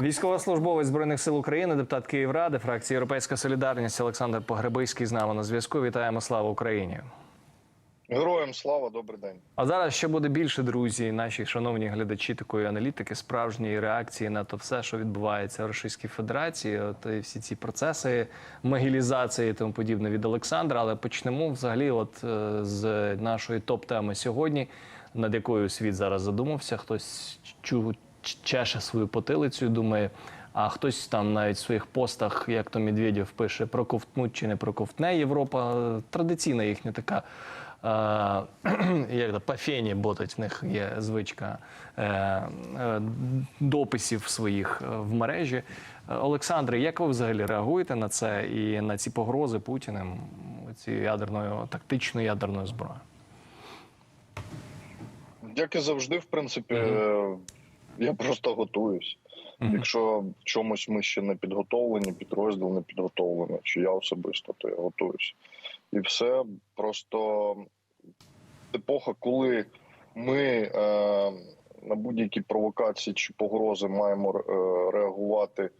Військовослужбовець збройних сил України, депутат Київради, фракції Європейська Солідарність Олександр Погребиський з нами на зв'язку. Вітаємо слава Україні! Героям слава, добрий день. А зараз ще буде більше друзі, наші шановні глядачі такої аналітики, справжньої реакції на то все, що відбувається в Російській Федерації. От і всі ці процеси могілізації і тому подібне від Олександра. Але почнемо взагалі, от е, з нашої топ-теми сьогодні, над якою світ зараз задумався. Хтось чу чеше свою потилицю, і думає. А хтось там навіть в своїх постах, як то Медведєв пише, проковтнуть чи не проковтне Європа. Традиційна їхня така е, як то, по фені ботать в них є звичка е, е, дописів своїх в мережі. Олександре, як ви взагалі реагуєте на це і на ці погрози Путіним цією ядерною тактичною ядерною зброєю? Як і завжди, в принципі, е, я просто готуюсь. Якщо в чомусь ми ще не підготовлені, підрозділ не підготовлений, чи я особисто, то я готуюсь. І все просто епоха, коли ми е, на будь-які провокації чи погрози маємо е, реагувати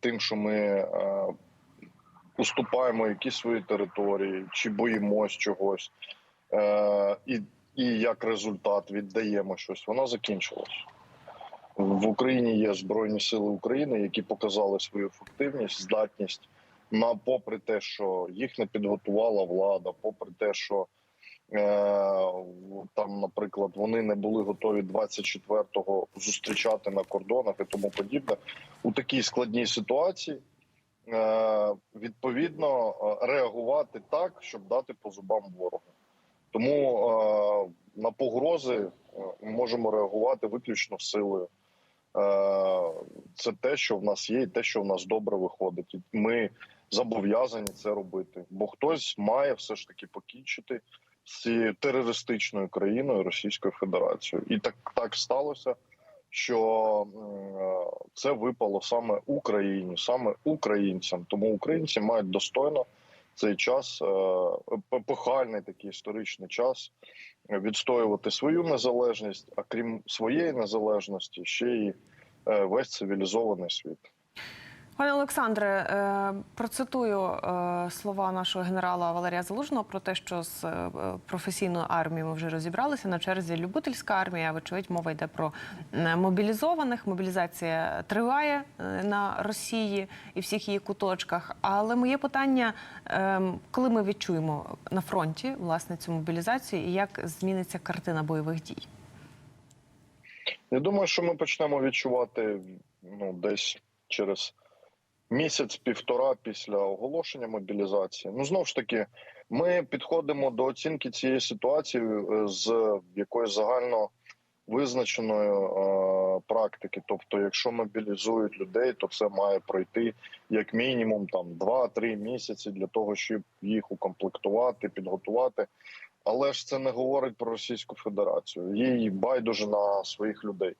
тим, що ми е, уступаємо якісь свої території, чи боїмось чогось, е, і, і як результат віддаємо щось, вона закінчилась. В Україні є Збройні Сили України, які показали свою ефективність, здатність на попри те, що їх не підготувала влада, попри те, що е, там, наприклад, вони не були готові 24-го зустрічати на кордонах і тому подібне, у такій складній ситуації е, відповідно е, реагувати так, щоб дати по зубам ворогу. Тому е, на погрози можемо реагувати виключно силою. Е, Це те, що в нас є, і те, що в нас добре виходить. Ми зобов'язані це робити. Бо хтось має все ж таки покінчити з цією терористичною країною Російською Федерацією. І так, так сталося, що е, це випало саме Україні, саме українцям. Тому українці мають достойно цей час, епохальний такий історичний час, відстоювати свою незалежність, а крім своєї незалежності, ще й е, весь цивілізований світ. Пане Олександре, е, процитую е, слова нашого генерала Валерія Залужного про те, що з е, професійною армією ми вже розібралися на черзі любительська армія. Вочевидь, мова йде про мобілізованих. Мобілізація триває на Росії і всіх її куточках. Але моє питання: коли ми відчуємо на фронті власне цю мобілізацію, і як зміниться картина бойових дій? Я думаю, що ми почнемо відчувати ну, десь через місяць-півтора після оголошення мобілізації. Ну знову ж таки, ми підходимо до оцінки цієї ситуації е, з якоїсь загально визначеної е, практики. Тобто, якщо мобілізують людей, то це має пройти як мінімум там 2-3 місяці для того, щоб їх укомплектувати, підготувати. Але ж це не говорить про Російську Федерацію. Їй байдуже на своїх людей.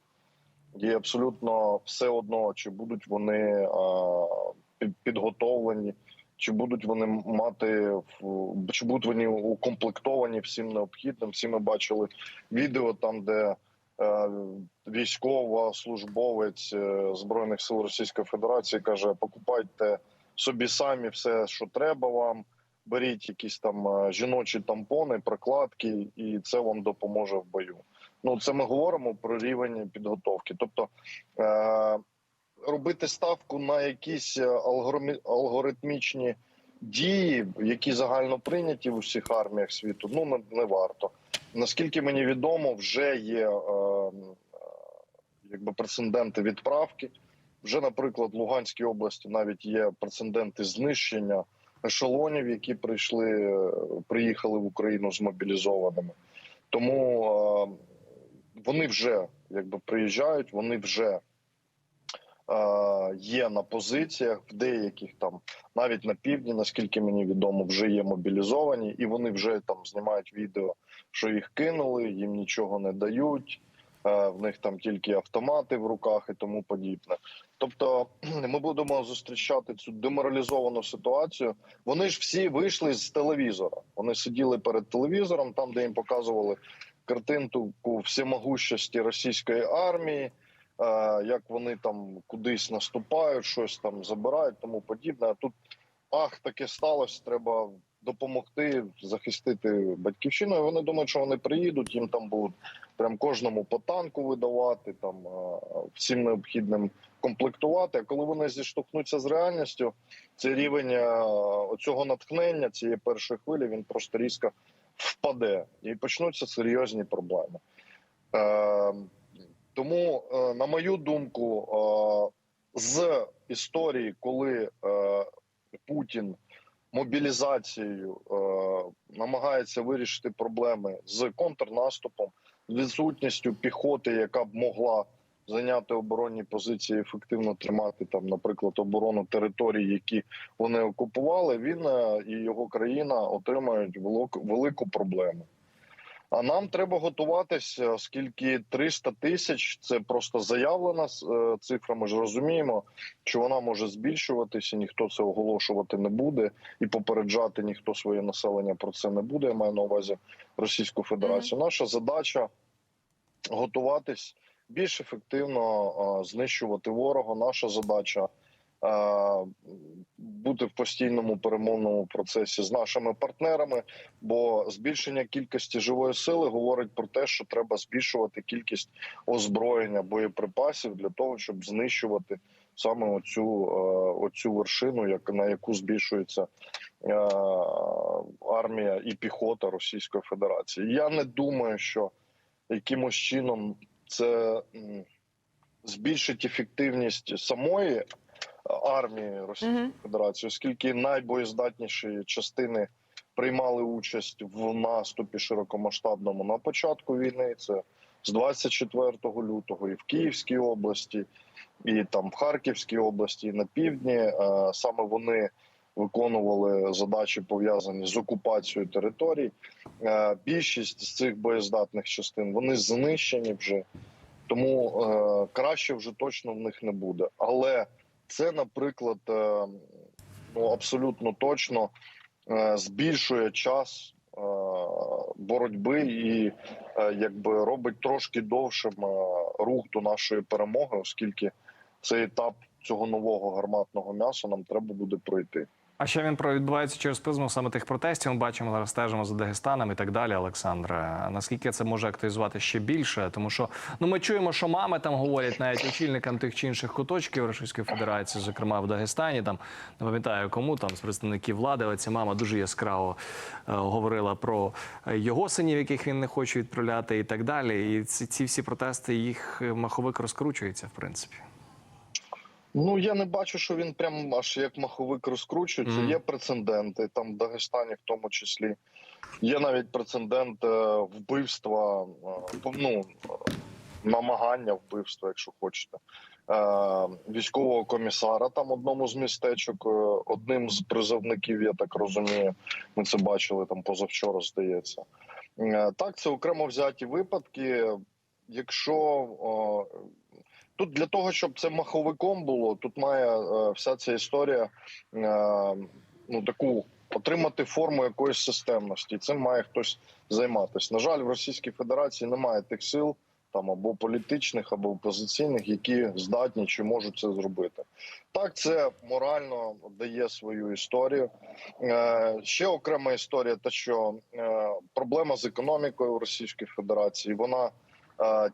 Їй абсолютно все одно, чи будуть вони підготовлені, чи будуть вони мати чи будуть вони укомплектовані всім необхідним. Всі ми бачили відео там, де е, військовослужбовець е, збройних сил Російської Федерації каже: покупайте собі самі все, що треба вам. Беріть якісь там е, жіночі тампони, прокладки, і це вам допоможе в бою. Ну це ми говоримо про рівень підготовки. Тобто е- робити ставку на якісь е, алгоритмі- алгоритмічні дії, які загально прийняті в усіх арміях світу, ну не, не варто. Наскільки мені відомо, вже є е- е, якби прецеденти відправки. Вже, наприклад, в Луганській області навіть є прецеденти знищення ешелонів, які прийшли, е, приїхали в Україну з мобілізованими. Тому е, вони вже якби приїжджають, вони вже е, є на позиціях, в деяких там, навіть на півдні, наскільки мені відомо, вже є мобілізовані, і вони вже там знімають відео, що їх кинули, їм нічого не дають. Е, В них там тільки автомати в руках і тому подібне. Тобто, ми будемо зустрічати цю деморалізовану ситуацію. Вони ж всі вийшли з телевізора. Вони сиділи перед телевізором, там де їм показували картинку всемогущості російської армії, як вони там кудись наступають, щось там забирають, тому подібне. А тут ах, таке сталося, треба допомогти захистити батьківщину. І вони думають, що вони приїдуть, їм там будуть прям кожному по танку видавати, там всім необхідним комплектувати. А коли вони зіштовхнуться з реальністю, цей рівень оцього натхнення, цієї першої хвилі, він просто різко впаде і почнуться серйозні проблеми. Е, тому, е, на мою думку, е, з історії, коли Путін мобілізацією намагається вирішити проблеми з контрнаступом, відсутністю піхоти, яка б могла зайняти оборонні позиції, ефективно тримати там, наприклад, оборону територій, які вони окупували. Він е, і його країна отримають велику, велику проблему. А нам треба готуватися, оскільки 300 тисяч це просто заявлена е, цифра. Ми ж розуміємо, що вона може збільшуватися. Ніхто це оголошувати не буде, і попереджати ніхто своє населення про це не буде. Я маю на увазі Російську Федерацію. Наша задача готуватись більш ефективно е, знищувати ворога. Наша задача е, бути в постійному перемовному процесі з нашими партнерами, бо збільшення кількості живої сили говорить про те, що треба збільшувати кількість озброєння боєприпасів для того, щоб знищувати саме оцю, е, оцю вершину, як на яку збільшується е, армія і піхота Російської Федерації. Я не думаю, що якимось чином це збільшить ефективність самої армії Російської Мгм. Федерації, оскільки найбоєздатніші частини приймали участь в наступі широкомасштабному на початку війни. Це з 24 лютого і в Київській області, і там в Харківській області, і на півдні. Е, Саме вони виконували задачі пов'язані з окупацією територій. Е, Більшість з цих боєздатних частин вони знищені вже, тому е, краще вже точно в них не буде. Але це, наприклад, е, ну абсолютно точно е, збільшує час е, боротьби і якби робить трошки довшим рух до нашої перемоги, оскільки цей етап цього нового гарматного м'яса нам треба буде пройти. А ще він відбувається через призму саме тих протестів. Ми бачимо зараз стежимо за Дагестаном і так далі. Олександре, наскільки це може активізувати ще більше? Тому що ну ми чуємо, що мами там говорять навіть очільникам тих чи інших куточків Російської Федерації, зокрема в Дагестані. Там не пам'ятаю кому там з представників влади. Але ця мама дуже яскраво е, говорила про його синів, яких він не хоче відправляти, і так далі. І ці, ці всі протести їх е, маховик розкручується, в принципі. Ну я не бачу, що він прям аж як маховик розкручується. Мгм. Є прецеденти там в Дагестані, в тому числі. Є навіть прецедент е, вбивства, е, ну е, намагання вбивства, якщо хочете. Військового комісара там одному з містечок, одним з призовників, я так розумію. Ми це бачили там позавчора, здається. Так, це окремо взяті випадки. Якщо Тут для того, щоб це маховиком було, тут має е, вся ця історія е, ну таку отримати форму якоїсь системності. Цим має хтось займатися. На жаль, в Російській Федерації немає тих сил там або політичних, або опозиційних, які здатні чи можуть це зробити. Так, це морально дає свою історію. Е, ще окрема історія, те, що е, проблема з економікою в Російській Федерації вона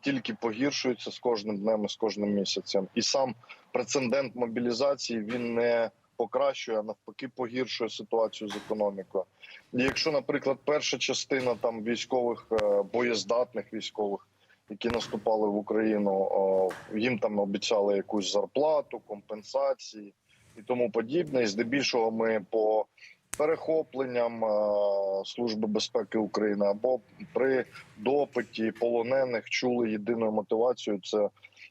тільки погіршується з кожним днем і з кожним місяцем. І сам прецедент мобілізації він не покращує, а навпаки, погіршує ситуацію з економікою. Якщо, наприклад, перша частина там військових е, боєздатних військових, які наступали в Україну, їм там обіцяли якусь зарплату, компенсації і тому подібне. І здебільшого ми по перехопленням е, Служби безпеки України або при допиті полонених чули єдиною мотивацією це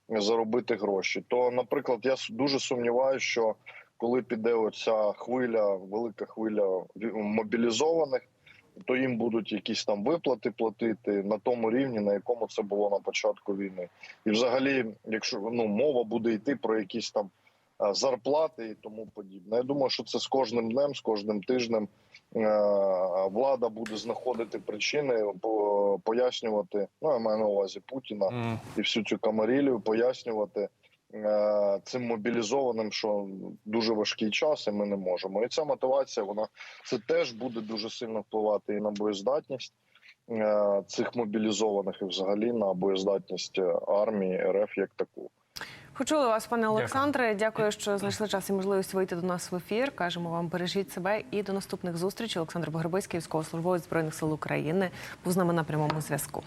заробити гроші. То, наприклад, я дуже сумніваюся, що коли піде оця хвиля, велика хвиля мобілізованих, то їм будуть якісь там виплати платити на тому рівні, на якому це було на початку війни. І, взагалі, якщо ну мова буде йти про якісь там зарплати і тому подібне. Я думаю, що це з кожним днем, з кожним тижнем е, влада буде знаходити причини, по- пояснювати. Ну я маю на увазі Путіна і всю цю камарілію, пояснювати. е, Цим мобілізованим, що дуже важкий час, і ми не можемо. І ця мотивація, вона це теж буде дуже сильно впливати і на боєздатність е, цих мобілізованих, і взагалі на боєздатність е, армії РФ як таку. Почули вас, пане Олександре. Дякую, що знайшли час і можливість вийти до нас в ефір. Кажемо вам, бережіть себе і до наступних зустрічей. Олександр Богребицький, військовослужбовець збройних сил України, був з нами на прямому зв'язку.